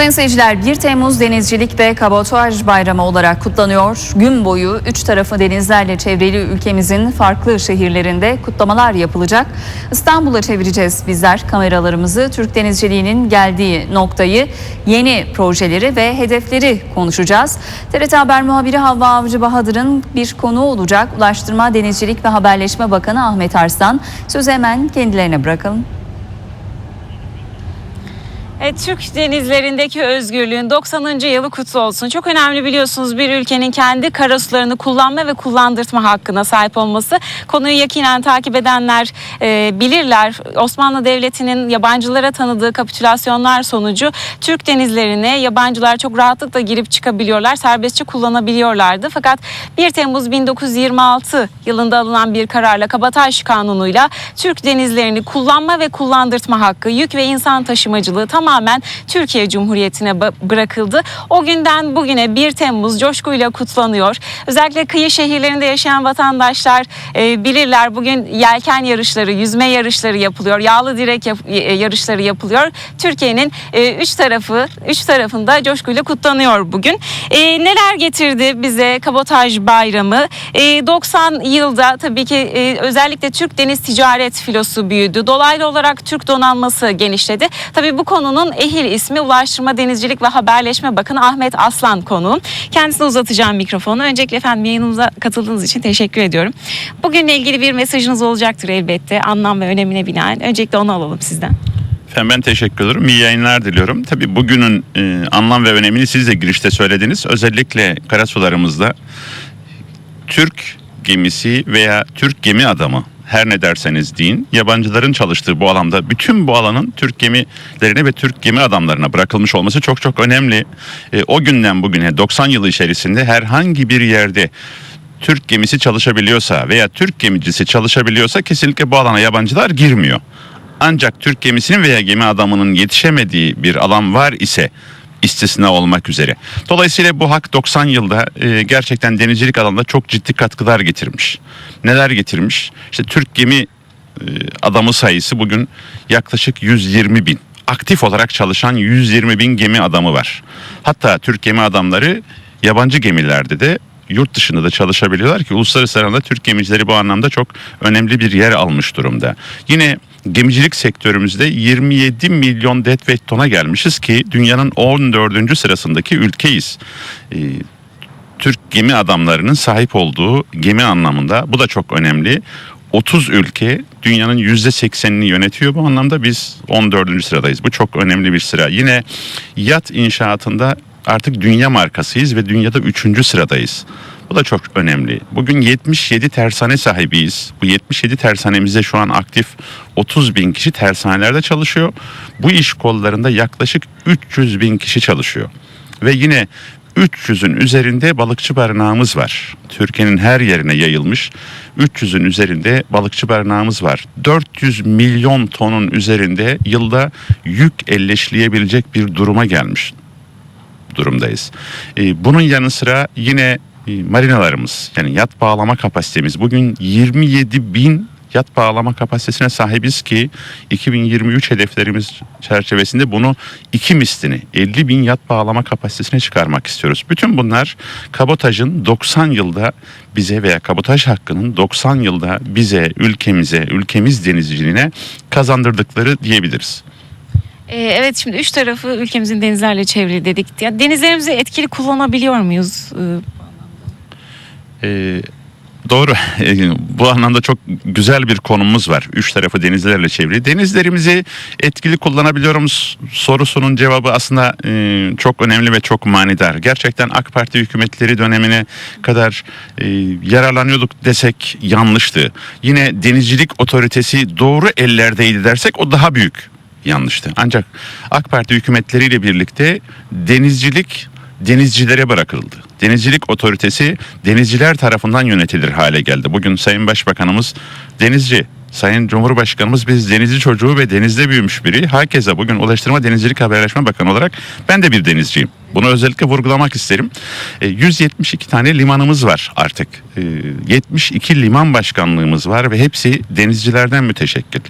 Sayın seyirciler 1 Temmuz Denizcilik ve Kabotaj Bayramı olarak kutlanıyor. Gün boyu üç tarafı denizlerle çevrili ülkemizin farklı şehirlerinde kutlamalar yapılacak. İstanbul'a çevireceğiz bizler kameralarımızı. Türk denizciliğinin geldiği noktayı, yeni projeleri ve hedefleri konuşacağız. TRT Haber muhabiri Havva Avcı Bahadır'ın bir konuğu olacak. Ulaştırma, Denizcilik ve Haberleşme Bakanı Ahmet Arslan. Sözü hemen kendilerine bırakalım. Evet, Türk denizlerindeki özgürlüğün 90. yılı kutlu olsun. Çok önemli biliyorsunuz bir ülkenin kendi karasularını kullanma ve kullandırtma hakkına sahip olması. Konuyu yakinen takip edenler e, bilirler. Osmanlı Devleti'nin yabancılara tanıdığı kapitülasyonlar sonucu Türk denizlerine yabancılar çok rahatlıkla girip çıkabiliyorlar, serbestçe kullanabiliyorlardı. Fakat 1 Temmuz 1926 yılında alınan bir kararla Kabataş Kanunu'yla Türk denizlerini kullanma ve kullandırtma hakkı, yük ve insan taşımacılığı tamamen Türkiye Cumhuriyeti'ne bırakıldı. O günden bugüne 1 Temmuz coşkuyla kutlanıyor. Özellikle kıyı şehirlerinde yaşayan vatandaşlar e, bilirler bugün yelken yarışları, yüzme yarışları yapılıyor. Yağlı direk yap- e, yarışları yapılıyor. Türkiye'nin e, üç tarafı, üç tarafında coşkuyla kutlanıyor bugün. E, neler getirdi bize Kabotaj Bayramı? E, 90 yılda tabii ki e, özellikle Türk deniz ticaret filosu büyüdü. Dolaylı olarak Türk donanması genişledi. Tabii bu konunun ehil ismi Ulaştırma Denizcilik ve Haberleşme Bakanı Ahmet Aslan konuğum. Kendisine uzatacağım mikrofonu. Öncelikle efendim yayınımıza katıldığınız için teşekkür ediyorum. Bugünle ilgili bir mesajınız olacaktır elbette. Anlam ve önemine binaen. Öncelikle onu alalım sizden. Efendim ben teşekkür ederim. İyi yayınlar diliyorum. Tabii bugünün e, anlam ve önemini siz de girişte söylediniz. Özellikle karasularımızda Türk gemisi veya Türk gemi adamı her ne derseniz deyin yabancıların çalıştığı bu alanda bütün bu alanın Türk gemilerine ve Türk gemi adamlarına bırakılmış olması çok çok önemli. E, o günden bugüne 90 yılı içerisinde herhangi bir yerde Türk gemisi çalışabiliyorsa veya Türk gemicisi çalışabiliyorsa kesinlikle bu alana yabancılar girmiyor. Ancak Türk gemisinin veya gemi adamının yetişemediği bir alan var ise istisna olmak üzere. Dolayısıyla bu hak 90 yılda e, gerçekten denizcilik alanında çok ciddi katkılar getirmiş. Neler getirmiş? İşte Türk gemi e, adamı sayısı bugün yaklaşık 120 bin. Aktif olarak çalışan 120 bin gemi adamı var. Hatta Türk gemi adamları yabancı gemilerde de yurt dışında da çalışabiliyorlar ki uluslararası alanda Türk gemicileri bu anlamda çok önemli bir yer almış durumda. Yine gemicilik sektörümüzde 27 milyon deadweight tona gelmişiz ki dünyanın 14. sırasındaki ülkeyiz. Ee, Türk gemi adamlarının sahip olduğu gemi anlamında bu da çok önemli. 30 ülke dünyanın %80'ini yönetiyor bu anlamda biz 14. sıradayız. Bu çok önemli bir sıra. Yine yat inşaatında artık dünya markasıyız ve dünyada 3. sıradayız. Bu da çok önemli. Bugün 77 tersane sahibiyiz. Bu 77 tersanemizde şu an aktif 30 bin kişi tersanelerde çalışıyor. Bu iş kollarında yaklaşık 300 bin kişi çalışıyor. Ve yine 300'ün üzerinde balıkçı barınağımız var. Türkiye'nin her yerine yayılmış 300'ün üzerinde balıkçı barınağımız var. 400 milyon tonun üzerinde yılda yük elleşleyebilecek bir duruma gelmiş durumdayız. Ee, bunun yanı sıra yine marinalarımız yani yat bağlama kapasitemiz bugün 27 bin yat bağlama kapasitesine sahibiz ki 2023 hedeflerimiz çerçevesinde bunu iki mislini 50 bin yat bağlama kapasitesine çıkarmak istiyoruz. Bütün bunlar kabotajın 90 yılda bize veya kabotaj hakkının 90 yılda bize, ülkemize, ülkemiz denizciliğine kazandırdıkları diyebiliriz. Ee, evet şimdi üç tarafı ülkemizin denizlerle çevrili dedik. Ya, denizlerimizi etkili kullanabiliyor muyuz? Ee, doğru. Ee, Bu anlamda çok güzel bir konumuz var. Üç tarafı denizlerle çevrili. Denizlerimizi etkili kullanabiliyor muyuz sorusunun cevabı aslında e, çok önemli ve çok manidar. Gerçekten AK Parti hükümetleri dönemine kadar e, yararlanıyorduk desek yanlıştı. Yine denizcilik otoritesi doğru ellerdeydi dersek o daha büyük yanlıştı. Ancak AK Parti hükümetleriyle birlikte denizcilik denizcilere bırakıldı. Denizcilik otoritesi denizciler tarafından yönetilir hale geldi. Bugün Sayın Başbakanımız denizci Sayın Cumhurbaşkanımız biz denizci çocuğu ve denizde büyümüş biri. Herkese bugün Ulaştırma Denizcilik Haberleşme Bakanı olarak ben de bir denizciyim. Bunu özellikle vurgulamak isterim. E, 172 tane limanımız var artık. E, 72 liman başkanlığımız var ve hepsi denizcilerden müteşekkil.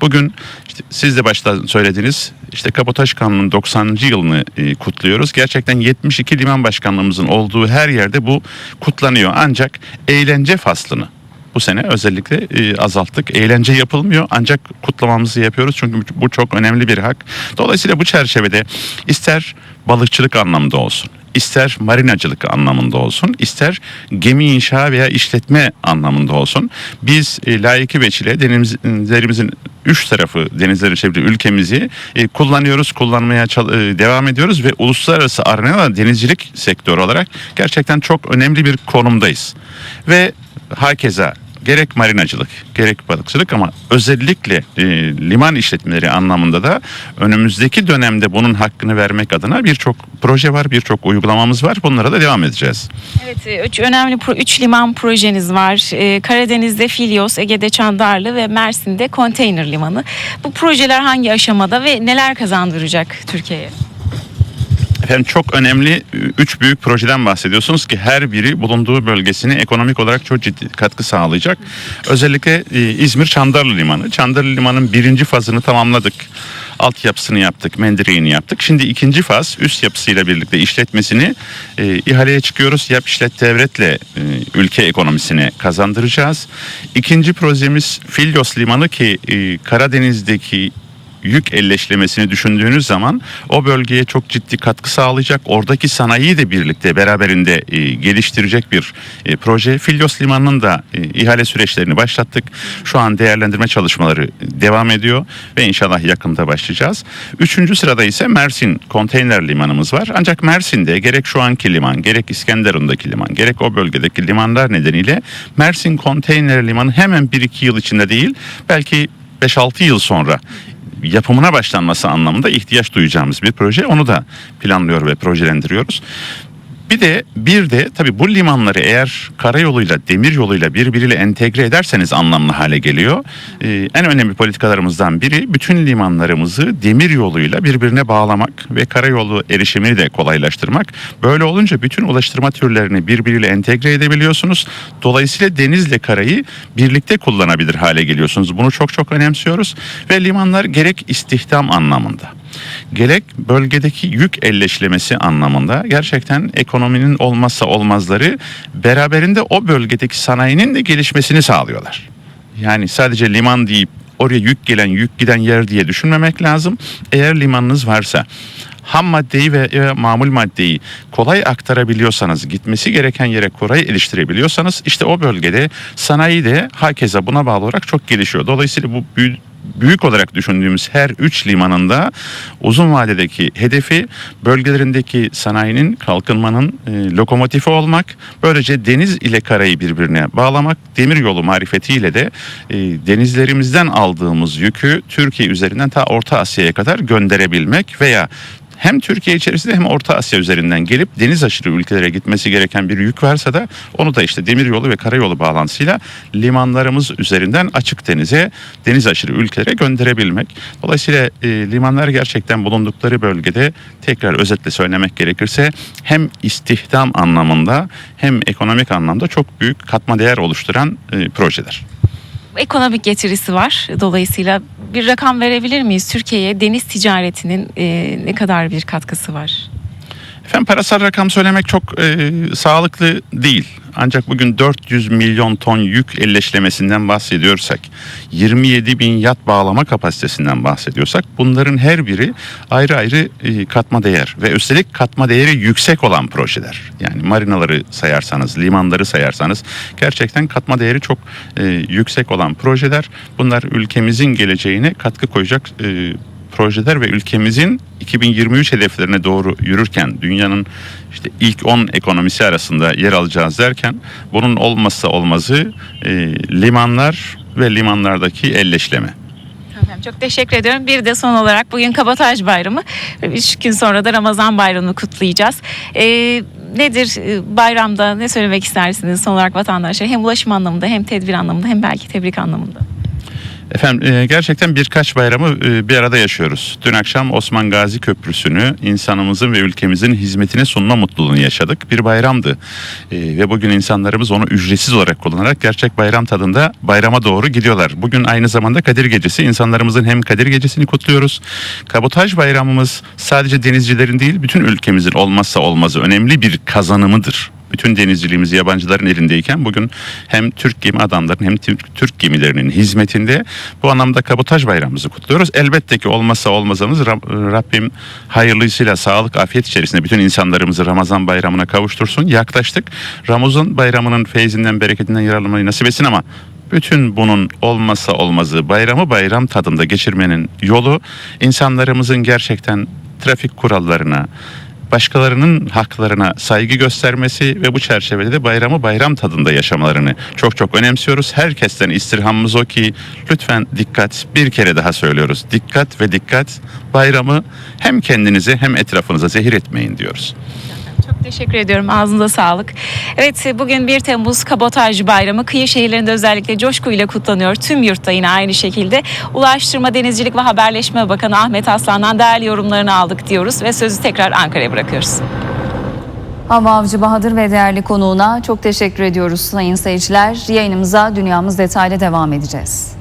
Bugün işte siz de başta söylediğiniz işte Kabotaj Kanunu'nun 90. yılını e, kutluyoruz. Gerçekten 72 liman başkanlığımızın olduğu her yerde bu kutlanıyor. Ancak eğlence faslını bu sene özellikle e, azalttık. Eğlence yapılmıyor ancak kutlamamızı yapıyoruz çünkü bu çok önemli bir hak. Dolayısıyla bu çerçevede ister balıkçılık anlamında olsun, ister marinacılık anlamında olsun, ister gemi inşa veya işletme anlamında olsun. Biz e, layıkı veçile denizlerimizin üç tarafı denizleri çevrili ülkemizi e, kullanıyoruz, kullanmaya e, devam ediyoruz ve uluslararası arenada denizcilik sektörü olarak gerçekten çok önemli bir konumdayız. Ve herkese gerek marinacılık gerek balıkçılık ama özellikle e, liman işletmeleri anlamında da önümüzdeki dönemde bunun hakkını vermek adına birçok proje var, birçok uygulamamız var. Bunlara da devam edeceğiz. Evet, e, üç önemli üç liman projeniz var. E, Karadeniz'de Filyos, Ege'de Çandarlı ve Mersin'de konteyner limanı. Bu projeler hangi aşamada ve neler kazandıracak Türkiye'ye? Efendim çok önemli üç büyük projeden bahsediyorsunuz ki her biri bulunduğu bölgesine ekonomik olarak çok ciddi katkı sağlayacak. Özellikle e, İzmir Çandarlı Limanı. Çandarlı Limanı'nın birinci fazını tamamladık. Altyapısını yaptık, mendireğini yaptık. Şimdi ikinci faz üst yapısıyla birlikte işletmesini e, ihaleye çıkıyoruz. Yap işlet devretle e, ülke ekonomisine kazandıracağız. İkinci projemiz Filyos Limanı ki e, Karadeniz'deki yük elleşlemesini düşündüğünüz zaman o bölgeye çok ciddi katkı sağlayacak. Oradaki sanayiyi de birlikte beraberinde e, geliştirecek bir e, proje. Filyos Limanı'nın da e, ihale süreçlerini başlattık. Şu an değerlendirme çalışmaları devam ediyor ve inşallah yakında başlayacağız. Üçüncü sırada ise Mersin konteyner limanımız var. Ancak Mersin'de gerek şu anki liman, gerek İskenderun'daki liman, gerek o bölgedeki limanlar nedeniyle Mersin konteyner limanı hemen 1-2 yıl içinde değil belki 5-6 yıl sonra yapımına başlanması anlamında ihtiyaç duyacağımız bir proje. Onu da planlıyor ve projelendiriyoruz. Bir de bir de tabii bu limanları eğer karayoluyla demir yoluyla birbiriyle entegre ederseniz anlamlı hale geliyor. Ee, en önemli politikalarımızdan biri bütün limanlarımızı demir yoluyla birbirine bağlamak ve karayolu erişimini de kolaylaştırmak. Böyle olunca bütün ulaştırma türlerini birbiriyle entegre edebiliyorsunuz. Dolayısıyla denizle karayı birlikte kullanabilir hale geliyorsunuz. Bunu çok çok önemsiyoruz ve limanlar gerek istihdam anlamında gerek bölgedeki yük elleşlemesi anlamında gerçekten ekonominin olmazsa olmazları beraberinde o bölgedeki sanayinin de gelişmesini sağlıyorlar. Yani sadece liman deyip oraya yük gelen yük giden yer diye düşünmemek lazım. Eğer limanınız varsa ham maddeyi ve e, mamul maddeyi kolay aktarabiliyorsanız, gitmesi gereken yere kolay eriştirebiliyorsanız işte o bölgede sanayi de hakeza buna bağlı olarak çok gelişiyor. Dolayısıyla bu büyük büyük olarak düşündüğümüz her üç limanında uzun vadedeki hedefi bölgelerindeki sanayinin kalkınmanın e, lokomotifi olmak. Böylece deniz ile karayı birbirine bağlamak. Demir yolu marifetiyle de e, denizlerimizden aldığımız yükü Türkiye üzerinden ta Orta Asya'ya kadar gönderebilmek veya hem Türkiye içerisinde hem Orta Asya üzerinden gelip deniz aşırı ülkelere gitmesi gereken bir yük varsa da onu da işte demir yolu ve karayolu bağlantısıyla limanlarımız üzerinden açık denize, deniz aşırı ülkelere gönderebilmek. Dolayısıyla e, limanlar gerçekten bulundukları bölgede tekrar özetle söylemek gerekirse hem istihdam anlamında hem ekonomik anlamda çok büyük katma değer oluşturan e, projeler. Ekonomik getirisi var. Dolayısıyla bir rakam verebilir miyiz? Türkiye'ye deniz ticaretinin e, ne kadar bir katkısı var? Efendim parasal rakam söylemek çok e, sağlıklı değil. Ancak bugün 400 milyon ton yük elleşlemesinden bahsediyorsak, 27 bin yat bağlama kapasitesinden bahsediyorsak bunların her biri ayrı ayrı e, katma değer ve üstelik katma değeri yüksek olan projeler. Yani marinaları sayarsanız, limanları sayarsanız gerçekten katma değeri çok e, yüksek olan projeler. Bunlar ülkemizin geleceğine katkı koyacak e, projeler ve ülkemizin 2023 hedeflerine doğru yürürken dünyanın işte ilk 10 ekonomisi arasında yer alacağız derken bunun olmazsa olmazı e, limanlar ve limanlardaki elleşleme. Çok teşekkür ediyorum. Bir de son olarak bugün Kabotaj Bayramı. Üç gün sonra da Ramazan Bayramı'nı kutlayacağız. E, nedir e, bayramda ne söylemek istersiniz son olarak vatandaşlara hem ulaşım anlamında hem tedbir anlamında hem belki tebrik anlamında? Efendim e, gerçekten birkaç bayramı e, bir arada yaşıyoruz. Dün akşam Osman Gazi Köprüsü'nü insanımızın ve ülkemizin hizmetine sunma mutluluğunu yaşadık. Bir bayramdı E, ve bugün insanlarımız onu ücretsiz olarak kullanarak gerçek bayram tadında bayrama doğru gidiyorlar. Bugün aynı zamanda Kadir Gecesi. İnsanlarımızın hem Kadir Gecesi'ni kutluyoruz. Kabotaj bayramımız sadece denizcilerin değil bütün ülkemizin olmazsa olmazı önemli bir kazanımıdır bütün denizciliğimiz yabancıların elindeyken bugün hem Türk gemi adamların hem Türk, gemilerinin hizmetinde bu anlamda kabotaj bayramımızı kutluyoruz. Elbette ki olmazsa olmazımız Rab- Rabbim hayırlısıyla sağlık afiyet içerisinde bütün insanlarımızı Ramazan bayramına kavuştursun. Yaklaştık. Ramazan bayramının feyzinden bereketinden yararlanmayı nasip etsin ama bütün bunun olmazsa olmazı bayramı bayram tadında geçirmenin yolu insanlarımızın gerçekten trafik kurallarına, başkalarının haklarına saygı göstermesi ve bu çerçevede de bayramı bayram tadında yaşamalarını çok çok önemsiyoruz. Herkesten istirhamımız o ki lütfen dikkat bir kere daha söylüyoruz. Dikkat ve dikkat bayramı hem kendinize hem etrafınıza zehir etmeyin diyoruz. Çok teşekkür ediyorum. Ağzınıza sağlık. Evet bugün 1 Temmuz Kabotaj Bayramı kıyı şehirlerinde özellikle coşkuyla kutlanıyor. Tüm yurtta yine aynı şekilde. Ulaştırma, Denizcilik ve Haberleşme Bakanı Ahmet Aslan'dan değerli yorumlarını aldık diyoruz ve sözü tekrar Ankara'ya bırakıyoruz. Hava Avcı Bahadır ve değerli konuğuna çok teşekkür ediyoruz sayın seyirciler. Yayınımıza Dünyamız Detaylı devam edeceğiz.